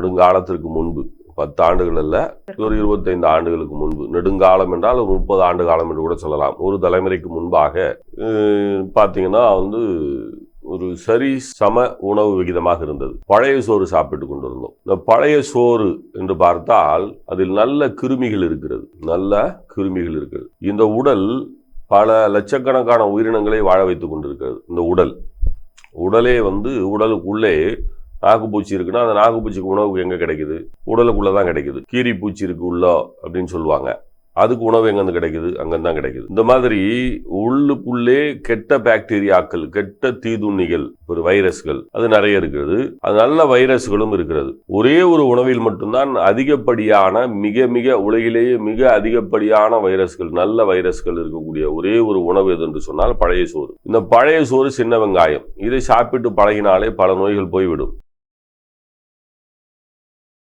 நெடுங்காலத்திற்கு முன்பு பத்து ஆண்டுகள் அல்ல ஒரு இருபத்தைந்து ஆண்டுகளுக்கு முன்பு. நெடுங்காலம் என்றால் ஒரு முப்பது ஆண்டு காலம் என்று கூட சொல்லலாம். ஒரு தலைமுறைக்கு முன்பாக பார்த்தீங்கன்னா வந்து ஒரு சரி சம உணவு விகிதமாக இருந்தது. பழைய சோறு சாப்பிட்டு கொண்டிருந்தோம். இந்த பழைய சோறு என்று பார்த்தால் அதில் நல்ல கிருமிகள் இருக்கிறது. நல்ல கிருமிகள் இருக்கிறது. இந்த உடல் பல லட்சக்கணக்கான உயிரினங்களை வாழ வைத்துக் கொண்டிருக்கிறது. இந்த உடல். உடலே வந்து உடலுக்குள்ளே நாக்குப்பூச்சி இருக்குன்னா அந்த நாகுப்பூச்சிக்கு உணவு எங்கே கிடைக்குது? உடலுக்குள்ளே தான் கிடைக்குது. கீரி பூச்சி இருக்கு உள்ள அப்படின்னு சொல்லுவாங்க. அதுக்கு உணவு எங்கேருந்து கிடைக்குது? அங்கேருந்து தான் கிடைக்குது. இந்த மாதிரி உள்ளுக்குள்ளே கெட்ட பாக்டீரியாக்கள் கெட்ட தீதுண்ணிகள் ஒரு வைரஸ்கள் அது நிறைய இருக்கிறது அது நல்ல வைரஸ்களும் இருக்கிறது. ஒரே ஒரு உணவில் மட்டும்தான் அதிகப்படியான மிக மிக உலகிலேயே மிக அதிகப்படியான வைரஸ்கள் நல்ல வைரஸ்கள் இருக்கக்கூடிய ஒரே ஒரு உணவு எது என்று சொன்னால் பழைய சோறு. இந்த பழைய சோறு சின்ன வெங்காயம். இதை சாப்பிட்டு பழகினாலே பல நோய்கள் போய்விடும்.